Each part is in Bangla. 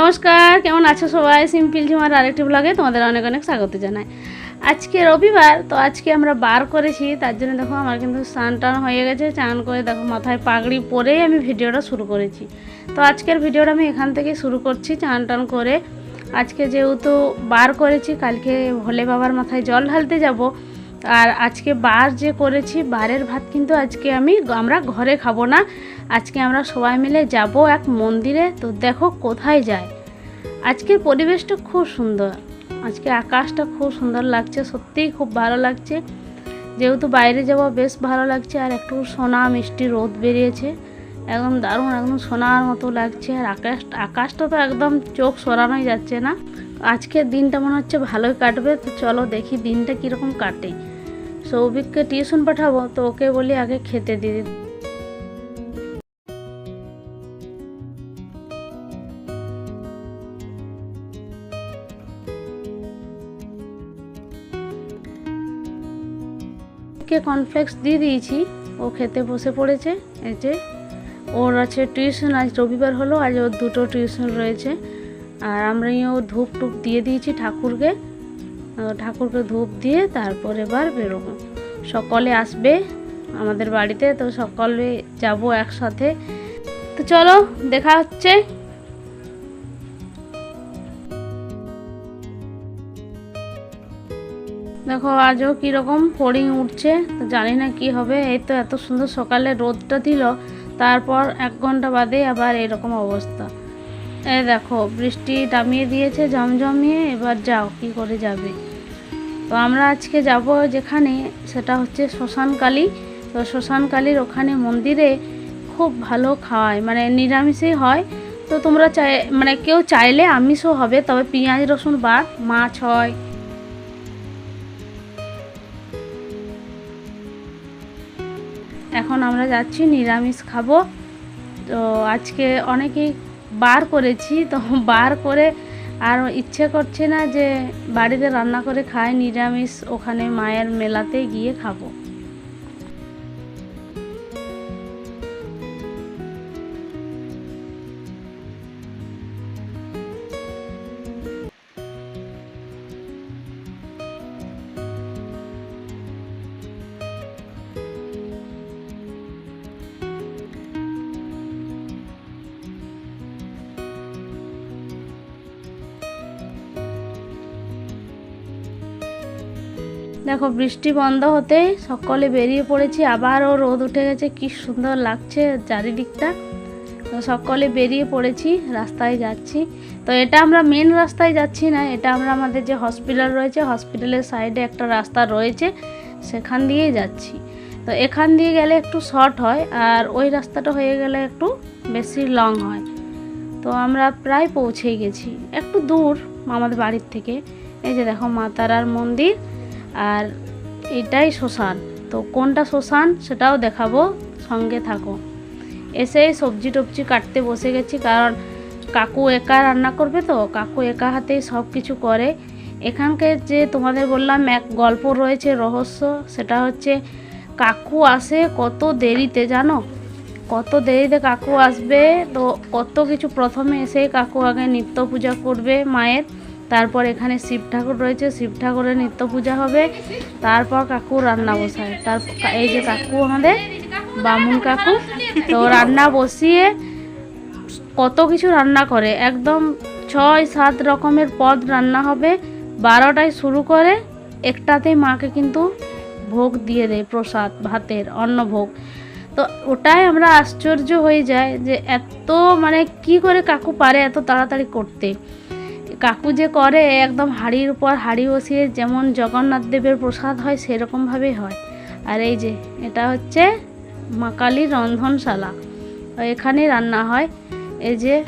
নমস্কার, কেমন আছো সবাই? সিম্পল ঝুমার আরেকটি ব্লগে তোমাদের অনেক অনেক স্বাগত জানাই। আজকে রবিবার, তো আজকে আমরা বার করেছি, তার জন্য দেখো আমার কিন্তু স্নান টান হয়ে গেছে, চান করে দেখো মাথায় পাগড়ি পরেই আমি ভিডিওটা শুরু করেছি। তো আজকের ভিডিওটা আমি এখান থেকে শুরু করছি চান টান করে। আজকে যেহেতু বার করেছি, কালকে ভোলে বাবার মাথায় জল ঢালতে যাব আর আজকে বার যে করেছি, বারের ভাত কিন্তু আজকে আমি, আমরা ঘরে খাব না। আজকে আমরা সবাই মিলে যাব এক মন্দিরে। তো দেখো কোথায় যায়। আজকের পরিবেশটা খুব সুন্দর। আজকে আকাশটা খুব সুন্দর লাগছে, সত্যিই খুব ভালো লাগছে। যেহেতু বাইরে যাওয়া বেশ ভালো লাগছে, আর একটু সোনা মিষ্টি রোদ বেরিয়েছে। একদম দারুণ, একদম সোনার মতো লাগছে। আর আকাশ, আকাশটা তো একদম চোখ সরানোই যাচ্ছে না। আজকের দিনটা মনে হচ্ছে ভালোই কাটবে, তো চলো দেখি দিনটা কীরকম কাটে। সৌভিককে টিউশন পাঠাবো, তো ওকে বলি আগে খেতে দিয়ে দিতে। কে কনফ্লেক্স দিয়ে দিয়েছি, ও খেতে বসে পড়েছে, এই যে। ওর আছে টিউশন আজ রবিবার হলো, আজ ওর দুটো টিউশন রয়েছে। আর আমরাও ধূপ টুপ দিয়ে দিয়েছি ঠাকুরকে। ঠাকুরকে ধূপ দিয়ে তারপর এবার বেরোবো। সকলে আসবে আমাদের বাড়িতে, তো সকলে যাব একসাথে। তো চলো, দেখা হচ্ছে। দেখো, আজও কীরকম ফড়িং উঠছে, তো জানি না কি হবে। এই তো এত সুন্দর সকালে রোদটা দিল, তারপর এক ঘণ্টা বাদে আবার এরকম অবস্থা। এই দেখো, বৃষ্টি নামিয়ে দিয়েছে জমজমিয়ে এবার যাও, কি করে যাবে? তো আমরা আজকে যাব যেখানে, সেটা হচ্ছে শ্মশানকালী। তো শ্মশানকালীর ওখানে মন্দিরে খুব ভালো খাওয়ায় মানে নিরামিষই হয়। তো তোমরা চাই মানে কেউ চাইলে আমিষও হবে, তবে পেঁয়াজ, রসুন বাদ, মাছ হয়। এখন আমরা যাচ্ছি, নিরামিষ খাব। তো আজকে অনেকেই বার করেছি, তো বার করে আর ইচ্ছে করছে না যে বাড়িতে রান্না করে খাই, নিরামিষ ওখানে মায়ের মেলাতে গিয়ে খাব। দেখো, বৃষ্টি বন্ধ হতে সকলে বেরিয়ে পড়েছি, আবারও রোদ উঠে গেছে, কি সুন্দর লাগছে চারিদিকটা। তো সকলে বেরিয়ে পড়েছি, রাস্তায় যাচ্ছি। তো এটা আমরা মেন রাস্তায় যাচ্ছি না, এটা আমরা আমাদের যে হসপিটাল রয়েছে হসপিটালের সাইডে একটা রাস্তা রয়েছে, সেখান দিয়েই যাচ্ছি। তো এখান দিয়ে গেলে একটু শর্ট হয়, আর ওই রাস্তাটা হয়ে গেলে একটু বেশি লং হয়। তো আমরা প্রায় পৌঁছেই গেছি, একটু দূর আমাদের বাড়ির থেকে। এই যে দেখো, মাতারার মন্দির। আর এটাই শ্মশান। তো কোনটা শ্মশান সেটাও দেখাবো, সঙ্গে থাকো। এসেই সবজি টবজি কাটতে বসে গেছি, কারণ কাকু একা রান্না করবে তো, কাকু একা হাতেই সব কিছু করে। এখানকার যে তোমাদের বললাম, এক গল্প রয়েছে, রহস্য, সেটা হচ্ছে কাকু আসে কত দেরিতে, জানো? কত দেরিতে কাকু আসবে, তো কত কিছু প্রথমে এসে কাকু আগে নিত্য পূজা করবে মায়ের। তারপর এখানে শিব ঠাকুর রয়েছে, শিব ঠাকুরের নিত্য পূজা হবে। তারপর কাকু রান্না বসায়। তার এই যে কাকু আমাদের, বামুন কাকু, তো রান্না বসিয়ে কত কিছু রান্না করে। একদম ছয় সাত রকমের পদ রান্না হবে। বারোটায় শুরু করে একটাতেই মাকে কিন্তু ভোগ দিয়ে দেয়, প্রসাদ, ভাতের, অন্নভোগ। তো ওটাই আমরা আশ্চর্য হয়ে যায় যে এত মানে কি করে কাকু পারে এত তাড়াতাড়ি করতে। কাকু যে করে একদম হাঁড়ির উপর হাঁড়ি বসিয়ে যেমন জগন্নাথ দেবের প্রসাদ হয় সেরকমভাবেই হয়। আর এই যে, এটা হচ্ছে মা কালীর রন্ধনশালা। এখানে রান্না হয়। এই যে,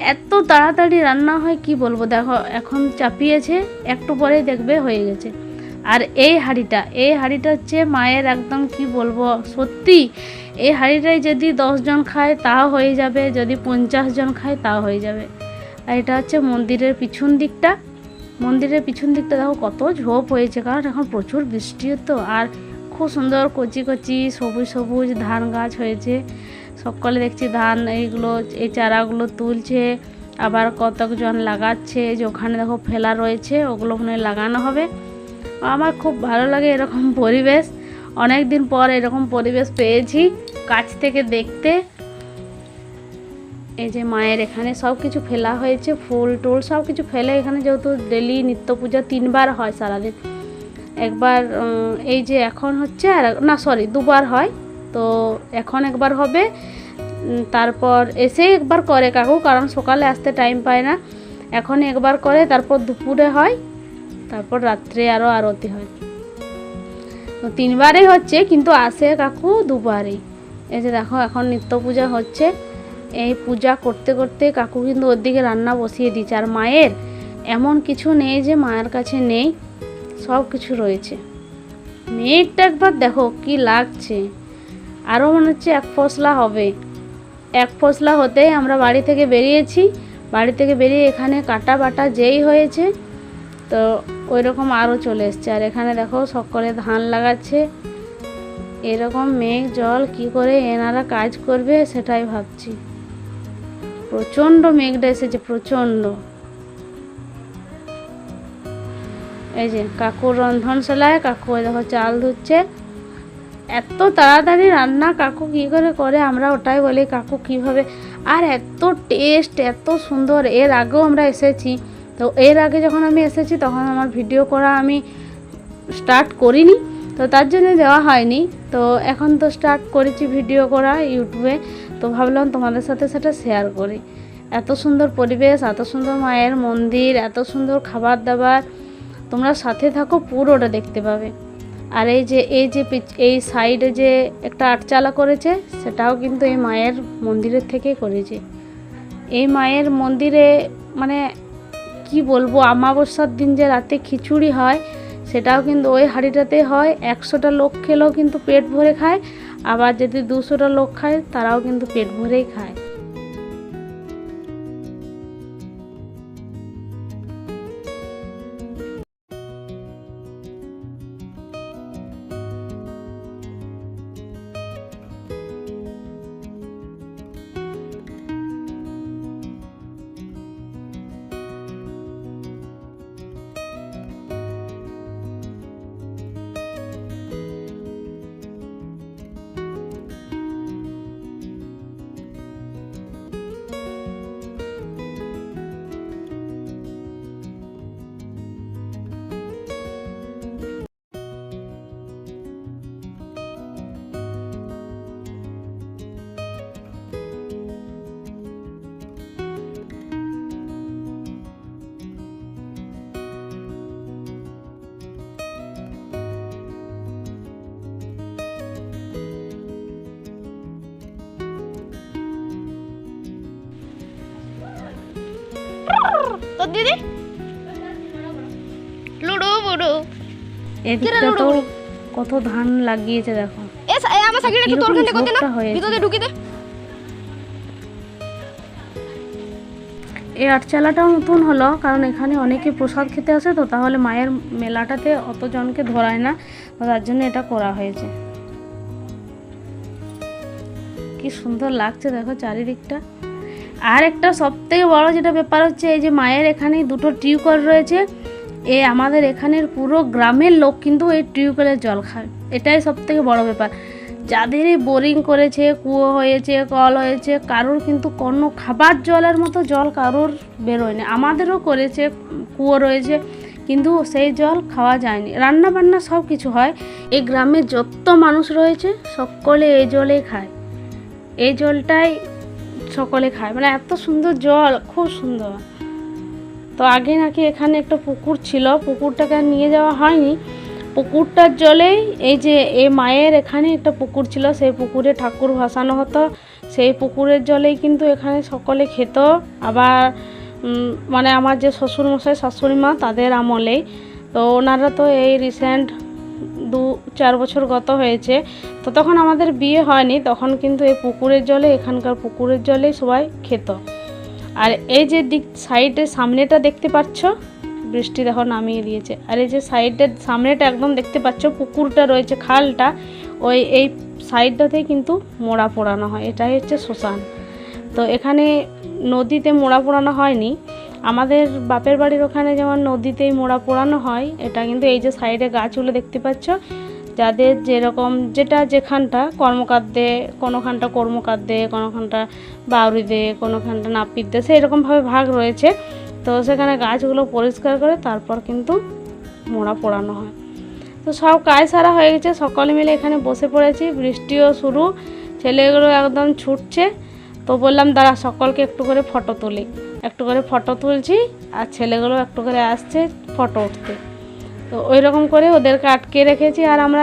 এত তাড়াতাড়ি রান্না হয়, কি বলব? দেখো, এখন চাপিয়েছে, একটু পরেই দেখবে হয়ে গেছে। আর এই হাঁড়িটা এই হাঁড়িটা হচ্ছে মায়ের একদম, কি বলব, সত্যি। এই হাঁড়িটাই যদি দশজন খায়, তাও হয়ে যাবে। যদি পঞ্চাশ জন খায়, তাও হয়ে যাবে। আর এটা হচ্ছে মন্দিরের পিছন দিকটা। মন্দিরের পিছন দিকটা দেখো কত ঝোপ হয়েছে, কারণ এখন প্রচুর বৃষ্টি তো আর খুব সুন্দর কচি কচি সবুজ সবুজ ধান গাছ হয়েছে। সকলে দেখছি ধান এইগুলো, এই চারাগুলো তুলছে। আবার কতকজন লাগাচ্ছে যে ওখানে দেখো ফেলা রয়েছে, ওগুলো ওখানে লাগানো হবে। আমার খুব ভালো লাগে এরকম পরিবেশ। অনেক দিন পর এরকম পরিবেশ পেয়েছি, কাছ থেকে দেখতে। এই যে মায়ের এখানে সব কিছু ফেলা হয়েছে, ফুল টুল সব কিছু ফেলে এখানে যেহেতু ডেলি নিত্য পূজা তিনবার হয় সারাদিন। একবার এই যে এখন হচ্ছে আর না সরি দুবার হয়। তো এখন একবার হবে তারপর এসে একবার করে কাকু, কারণ সকালে আসতে টাইম পায় না। এখন একবার করে, তারপর দুপুরে হয়, তারপর রাত্রে আরও আরতি হয়। তো তিনবারই হচ্ছে, কিন্তু আসে কাকু দুবারই। এই যে দেখো, এখন নিত্য পূজা হচ্ছে। এই পূজা করতে করতে কাকু কিন্তু ওর দিকে রান্না বসিয়ে দিচ্ছে আর মায়ের এমন কিছু নেই যে মায়ের কাছে নেই, সব কিছু রয়েছে। মেঘটা একবার দেখো কি লাগছে। আরও মনে হচ্ছে এক ফসলা হবে। এক ফসলা হতেই আমরা বাড়ি থেকে বেরিয়েছি। বাড়ি থেকে বেরিয়ে এখানে কাটা বাটা যেই হয়েছে, তো ওই রকম আরও চলে এসছে। আর এখানে দেখো সকলে ধান লাগাচ্ছে। এরকম মেঘ জল কি করে এনারা কাজ করবে সেটাই ভাবছি। প্রচণ্ড মেঘটা এসেছে প্রচণ্ড। এই যে কাকুর রন্ধনশালায় কাকু দেখো চাল ধুচ্ছে। এত তাড়াতাড়ি রান্না কাকু কী করে করে? আমরা ওটাই বলি, কাকু কীভাবে? আর এত টেস্ট এত সুন্দর। এর আগেও আমরা এসেছি। তো এর আগে যখন আমি এসেছি তখন আমার ভিডিও করা আমি স্টার্ট করিনি। তো তার জন্য দেওয়া হয়নি। তো এখন তো স্টার্ট করেছি ভিডিও করা ইউটিউবে। তো ভাবলাম তোমাদের সাথে সেটা শেয়ার করি। এত সুন্দর পরিবেশ, এত সুন্দর মায়ের মন্দির, এত সুন্দর খাবার দাবার তোমরা সাথে থাকো, পুরোটা দেখতে পাবে। আর এই যে এই যে এই সাইডে যে একটা আটচালা করেছে, সেটাও কিন্তু এই মায়ের মন্দিরের থেকে করেছে। এই মায়ের মন্দিরে মানে কি বলব আমাবস্যার দিন যে রাতে খিচুড়ি হয়, সেটাও কিন্তু ওই হাঁড়িটাতে হয়। একশোটা লোক খেলেও কিন্তু পেট ভরে খায়। আবার যদি দুশোটা লোক খায় তারাও কিন্তু পেট ভরেই খায়। দিদি লুডু বুডু এদিকটা তো কত ধান লাগিয়েছে দেখো। এ আমার সাইকেলটা একটু তোর কীরকম খানতে করতে না ভিতরে ঢুকে দে এই আটচালাটাও নতুন হলো কারণ এখানে অনেকে প্রসাদ খেতে আসে তো তাহলে মায়ের মেলাটাতে অতজনকে ধরায় না তার জন্য এটা করা হয়েছে। কি সুন্দর লাগছে দেখো চারিদিকটা। আর একটা সব থেকে বড় যেটা ব্যাপার হচ্ছে, এই যে মায়ের এখানে দুটো টিউবওয়েল রয়েছে, এ আমাদের এখানের পুরো গ্রামের লোক কিন্তু এই টিউবওয়েলের জল খায়। এটাই সব থেকে বড় ব্যাপার। যাদেরই বোরিং করেছে, কুয়ো হয়েছে, কল হয়েছে, কারোর কিন্তু কোনো খাবার জলের মতো জল কারোর বেরোয় না আমাদেরও করেছে, কুয়ো রয়েছে, কিন্তু সেই জল খাওয়া যায়নি। রান্না বান্না সব কিছু হয়। এই গ্রামে যত মানুষ রয়েছে, সকলে এই জলেই খায়। এই জলটাই সকলে খায়। মানে এত সুন্দর জল, খুব সুন্দর। তো আগে নাকি এখানে একটা পুকুর ছিল, পুকুরটাকে নিয়ে যাওয়া হয়নি। পুকুরটার জলেই এই যে এই মায়ের এখানে একটা পুকুর ছিল, সেই পুকুরে ঠাকুর ভাসানো হতো। সেই পুকুরের জলেই কিন্তু এখানে সকলে খেত। আবার মানে আমার যে শ্বশুরমশাই শাশুড়ি মা তাদের আমলেই। তো ওনারা তো এই রিসেন্ট দু চার বছর গত হয়েছে। তো তখন আমাদের বিয়ে হয়নি, তখন কিন্তু এই পুকুরের জলে, এখানকার পুকুরের জলেই সবাই খেত। আর এই যে দিক সাইডের সামনেটা দেখতে পাচ্ছ? বৃষ্টি দেখো নামিয়ে দিয়েছে। আর এই যে সাইডের সামনেটা একদম দেখতে পাচ্ছ, পুকুরটা রয়েছে খালটা। ওই, এই সাইডটাতেই কিন্তু মোড়া পোড়ানো হয়। এটাই হচ্ছে শ্মশান। তো এখানে নদীতে মোড়া পোড়ানো হয়নি। আমাদের বাপের বাড়ির ওখানে যেমন নদীতেই মোড়া পোড়ানো হয়, এটা কিন্তু এই যে সাইডে গাছগুলো দেখতে পাচ্ছ, যাদের যেরকম যেটা যেখানটা কর্মকার দে কোনোখানটা কর্মকার দে কোনোখানটা বাউরি দে কোনোখানটা নাপিত দে সেরকমভাবে ভাগ রয়েছে। তো সেখানে গাছগুলো পরিষ্কার করে তারপর কিন্তু মোড়া পোড়ানো হয়। তো সব কাজ সারা হয়ে গেছে, সকলে মিলে এখানে বসে পড়েছি, বৃষ্টিও শুরু, ছেলেগুলো একদম ছুটছে। তো বললাম, দাঁড়া, সকলকে একটু করে ফটো তুলি। একটু করে ফটো তুলছি আর ছেলেগুলো একটু করে আসছে ফটো উঠতে। তো ওই রকম করে ওদেরকে আটকে রেখেছি আর আমরা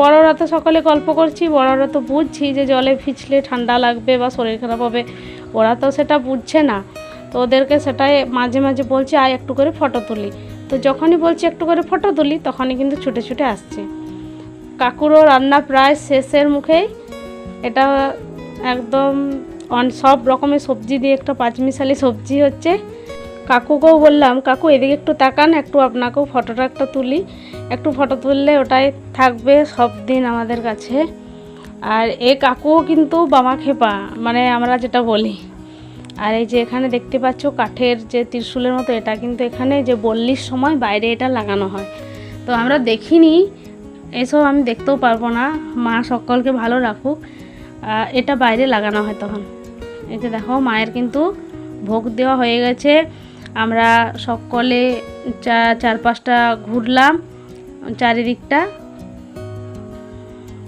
বড়রা তো সকলে গল্প করছি, বড়রা তো বুঝছি যে জলে ভিজলে ঠান্ডা লাগবে বা শরীর খারাপ হবে, ওরা তো সেটা বুঝছে না। তো ওদেরকে সেটাই মাঝে মাঝে বলছি, আয় একটু করে ফটো তুলি। তো যখনই বলছি একটু করে ফটো তুলি, তখনই কিন্তু ছুটে ছুটে আসছে। কাকুরও রান্না প্রায় শেষের মুখেই। এটা একদম অন সব রকমের সবজি দিয়ে একটা পাঁচমিশালি সবজি হচ্ছে। কাকুকেও বললাম, কাকু, এদিকে একটু তাকান, একটু আপনাকেও ফটোটা একটা তুলি। একটু ফটো তুললে ওটাই থাকবে সব দিন আমাদের কাছে। আর এ কাকুও কিন্তু বামা খেপা মানে আমরা যেটা বলি। আর এই যে এখানে দেখতে পাচ্ছ কাঠের যে ত্রিশূলের মতো, এটা কিন্তু এখানে যে বল্লির সময় বাইরে এটা লাগানো হয়। তো আমরা দেখিনি, এসব আমি দেখতেও পারব না, মা সকলকে ভালো রাখুক। এটা বাইরে লাগানো হয় তখন। এই যে দেখো, মায়ের কিন্তু ভোগ দেওয়া হয়ে গেছে। আমরা সকলে চা- চার পাঁচটা ঘুরলাম, চারিদিকটা।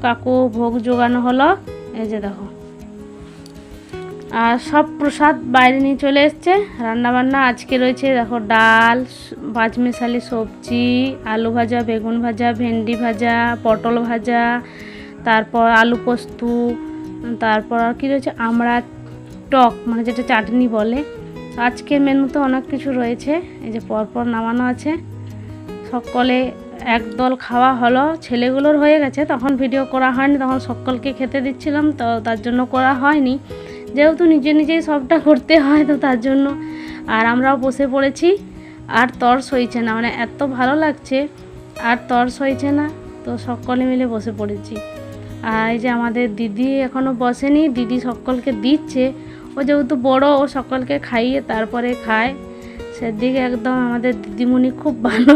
কাকু ভোগ জোগানো হলো, এই যে দেখো। আর সব প্রসাদ বাইরে নিয়ে চলে এসছে। রান্নাবান্না আজকে রয়েছে, দেখো, ডাল পাঁচমিশালি সবজি, আলু ভাজা, বেগুন ভাজা, ভেন্ডি ভাজা, পটল ভাজা, তারপর আলু পোস্ত, তারপর আর কী রয়েছে? আমড়া টক মানে যেটা চাটনি বলে। আজকের মেনুতে অনেক কিছু রয়েছে। এই যে পরপর নামানো আছে। সকলে একদল খাওয়া হলো। ছেলেগুলোর হয়ে গেছে, তখন ভিডিও করা হয়নি, তখন সকলকে খেতে দিচ্ছিলাম, তো তার জন্য করা হয়নি। যেহেতু নিজে নিজেই সবটা করতে হয়, তো তার জন্য। আর আমরাও বসে পড়েছি। আর তর সইছে না মানে এত ভালো লাগছে। আর তর সইছে না, তো সকলে মিলে বসে পড়েছি। আর এই যে আমাদের দিদি এখনও বসেনি, দিদি সকলকে দিচ্ছে। ও যেহেতু বড়, ও সকলকে খাইয়ে তারপরে খায়। সেদিকে একদম আমাদের দিদিমণি খুব ভালো।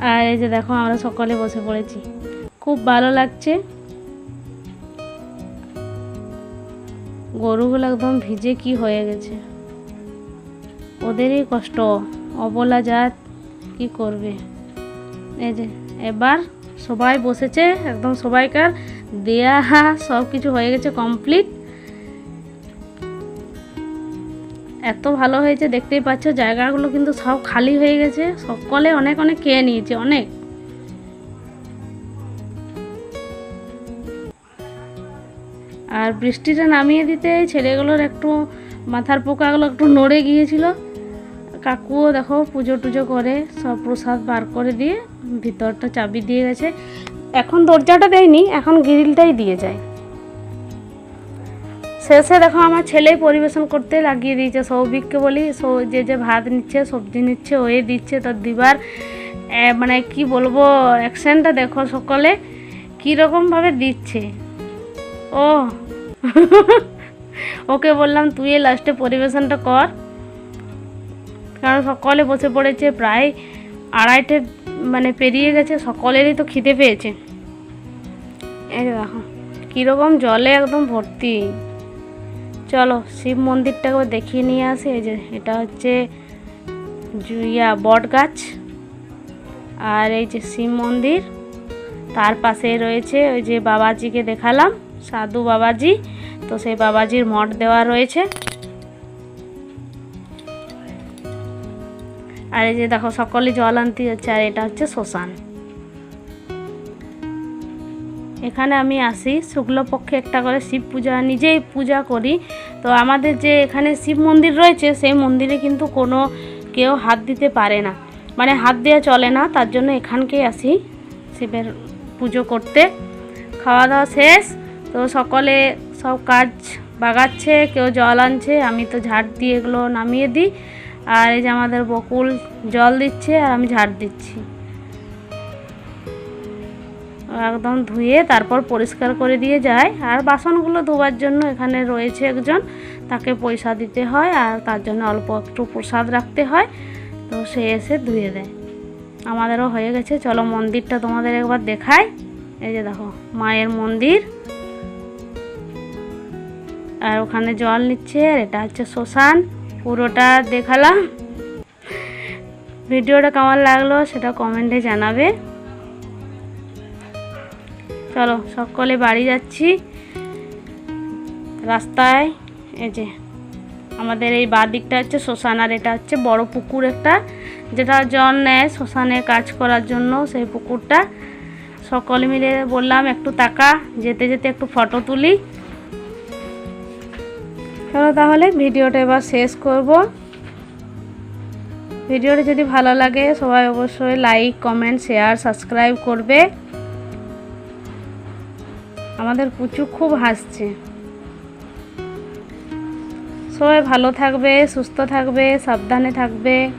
আর এই যে দেখো, আমরা সকলে বসে পড়েছি। খুব ভালো লাগছে। গরুগুলো একদম ভিজে কি হয়ে গেছে। ওদেরই কষ্ট। অবলা জাত কি করবে? এই যে, এবার সবাই বসেছে। একদম সবাইকার দেয়া সব কিছু হয়ে গেছে কমপ্লিট এত ভালো হয়েছে, দেখতেই পাচ্ছ, জায়গাগুলো কিন্তু সব খালি হয়ে গেছে। সকলে অনেক অনেক খেয়ে নিয়েছে, অনেক। আর বৃষ্টিটা নামিয়ে দিতে ছেলেগুলোর একটু মাথার পোকাগুলো একটু নড়ে গিয়েছিল। কাকুও দেখো পুজো টুজো করে সব প্রসাদ বার করে দিয়ে ভিতরটা চাবি দিয়ে গেছে। এখন দরজাটা দেয়নি, এখন গ্রিলটাই দিয়ে যায়। শেষে দেখো আমার ছেলেই পরিবেশন করতে লাগিয়ে দিয়েছে। সৌভিককে বলি যে যে ভাত নিচ্ছে, সবজি নিচ্ছে, ওয়ে দিচ্ছে তার দিবার। মানে কি বলব অ্যাকশনটা দেখো সকলে, কীরকমভাবে দিচ্ছে। ও। ওকে বললাম তুই লাস্টে পরিবেশনটা কর। কারণ সকলে বসে পড়েছে, প্রায় আড়াইটে মানে পেরিয়ে গেছে, সকলেরই তো খিদে পেয়েছে। এই দেখো, কীরকম জলে একদম ভর্তি। চলো, শিব মন্দিরটাকে দেখিয়ে নিয়ে আসি। এই যে, এটা হচ্ছে জু- ইয়া, বট গাছ। আর এই যে শিব মন্দির, তার পাশে রয়েছে ওই যে বাবাজিকে দেখালাম, সাধু বাবাজি। তো সেই বাবাজির মঠ দেওয়া রয়েছে। আর এই যে দেখো, সকলে জল আনতে যাচ্ছে, আর এটা হচ্ছে শ্মশান। এখানে আমি আসি। শুক্লপক্ষে একটা করে শিব পূজা, নিজেই পূজা করি। তো আমাদের যে এখানে শিব মন্দির রয়েছে, সেই মন্দিরে কিন্তু কোনো কেউ হাত দিতে পারে না। মানে হাত দেওয়া চলে না, তার জন্য এখানকেই আসি শিবের পুজো করতে। খাওয়া দাওয়া শেষ, তো সকলে সব কাজ বাগাচ্ছে, কেউ জল আনছে, আমি তো ঝাড় দিয়ে এগুলো নামিয়ে দিই। আর এই যে আমাদের বকুল জল দিচ্ছে, আর আমি ঝাড় দিচ্ছি। একদম ধুয়ে তারপর পরিষ্কার করে দিয়ে যায়। আর বাসনগুলো ধোবার জন্য এখানে রয়েছে একজন। তাকে পয়সা দিতে হয় আর তার জন্য অল্প একটু প্রসাদ রাখতে হয়। তো সে এসে ধুয়ে দেয়। আমাদেরও হয়ে গেছে। চলো মন্দিরটা তোমাদের একবার দেখাই। এই যে দেখো, মায়ের মন্দির। আর ওখানে জল নিচ্ছে আর এটা হচ্ছে শ্মশান। পুরোটা দেখালাম। ভিডিওটা কেমন লাগল সেটা কমেন্টে জানাবে। চলো, সকলে বাড়ি যাচ্ছি। রাস্তায়, এই যে, আমাদের এই বাঁ দিকটা হচ্ছে শ্মশান, আর এটা হচ্ছে বড় পুকুর একটা, যেটা জল নেয় শ্মশানে কাজ করার জন্য সেই পুকুরটা। সকলে মিলে বললাম, একটু টাকা যেতে যেতে একটু ফটো তুলি। চলো তাহলে ভিডিওটা এবার শেষ করব। ভিডিওটা যদি ভালো লাগে, সবাই অবশ্যই লাইক কমেন্ট শেয়ার সাবস্ক্রাইব করবে। আমাদের পুচু খুব হাসছে। সবাই ভালো থাকবে, সুস্থ থাকবে, সাবধানে থাকবে।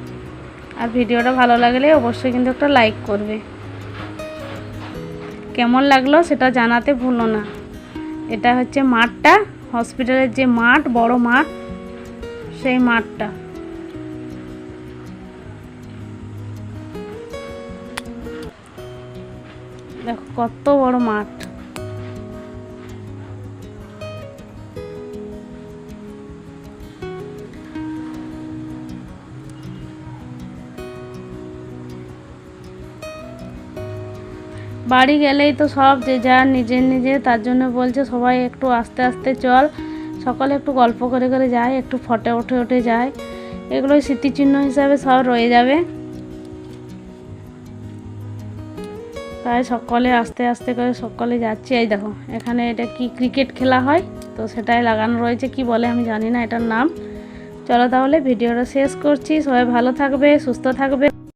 আর ভিডিওটা ভালো লাগলে অবশ্যই কিন্তু একটা লাইক করবে। কেমন লাগল সেটা জানাতে ভুলো না। এটা হচ্ছে মাঠটা, হসপিটালের যে মাঠ, বড় মাঠ, সেই মাঠটা। দেখো কত বড় মাঠ। বাড়ি গেলেই তো সব যে যার নিজের নিজে তার জন্য বলছে সবাই একটু আস্তে আস্তে চল। সকলে একটু গল্প করে করে যায়, একটু ফটো উঠে উঠে যায়। এগুলো স্মৃতিচিহ্ন হিসাবে সব রয়ে যাবে। তাই সকলে আস্তে আস্তে করে সকলে যাচ্ছে। এই দেখো, এখানে এটা কি ক্রিকেট খেলা হয়? তো সেটাই লাগানো রয়েছে, কি বলে আমি জানি না এটার নাম। চলো তাহলে ভিডিওটা শেষ করছি। সবাই ভালো থাকবে, সুস্থ থাকবে।